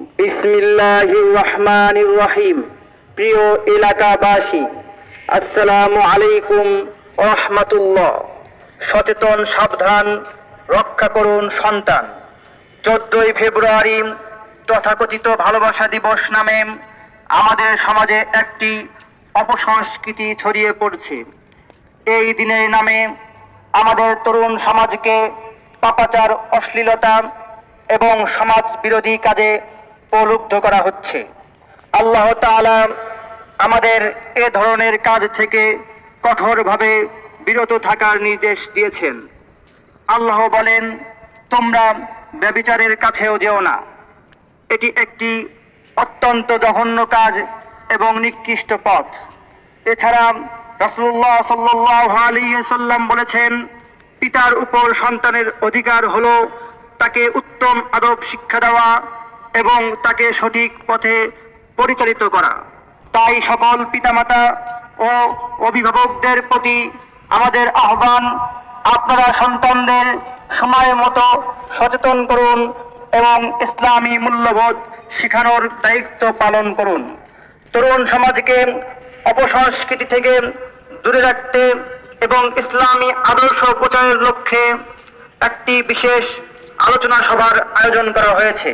বিসমিল্লাহ রহমান রহিম। প্রিয় এলাকাবাসী, আসসালামু আলাইকুম রহমতুল্লাহ। সচেতন, সাবধান, রক্ষা করুন সন্তান। চোদ্দই ফেব্রুয়ারি তথাকথিত ভালোবাসা দিবস নামে আমাদের সমাজে একটি অপসংস্কৃতি ছড়িয়ে পড়ছে। এই দিনের নামে আমাদের তরুণ সমাজকে পাপাচার, অশ্লীলতা এবং সমাজ বিরোধী কাজে প্রলুব্ধ করা হচ্ছে। আল্লাহ তাআলা আমাদের এ ধরনের কাজ থেকে কঠোরভাবে বিরত থাকার নির্দেশ দিয়েছেন। আল্লাহ বলেন, তোমরা ব্যবিচারের কাছেও যেও না। এটি একটি অত্যন্ত জঘন্য কাজ এবং নিকৃষ্ট পথ। এছাড়া রাসূলুল্লাহ সাল্লাল্লাহু আলাইহি সাল্লাম বলেছেন, পিতার উপর সন্তানের অধিকার হলো তাকে উত্তম আদব শিক্ষা দেওয়া এবং তাকে সঠিক পথে পরিচালিত করা। তাই সকল পিতামাতা ও অভিভাবকদের প্রতি আমাদের আহ্বান, আপনারা সন্তানদের সময় মতো সচেতন করুন এবং ইসলামী মূল্যবোধ শেখানোর দায়িত্ব পালন করুন। তরুণ সমাজকে অপসংস্কৃতি থেকে দূরে রাখতে এবং ইসলামী আদর্শ প্রচারের লক্ষ্যে একটি বিশেষ আলোচনা সভার আয়োজন করা হয়েছে।